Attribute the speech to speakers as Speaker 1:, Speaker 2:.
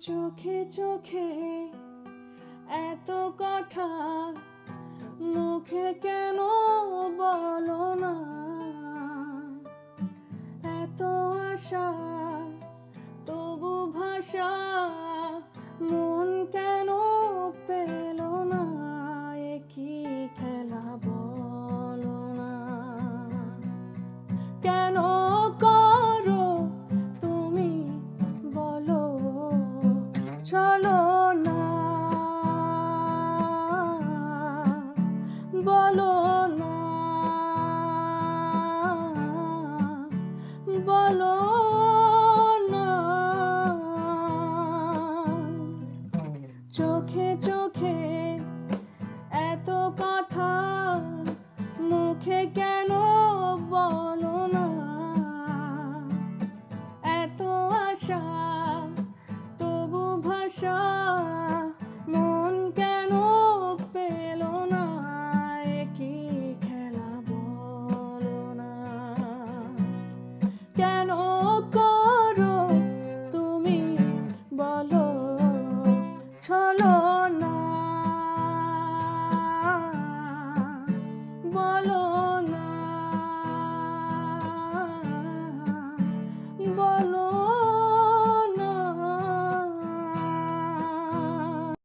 Speaker 1: চোখে চোখে এত কথা মুখে কেন বলো না? এত আশা তবু ভাষা চলো না। বলো না। বলো না। চোখে চোখে এত কথা, মুখে কেন বলো না? এত আশা show.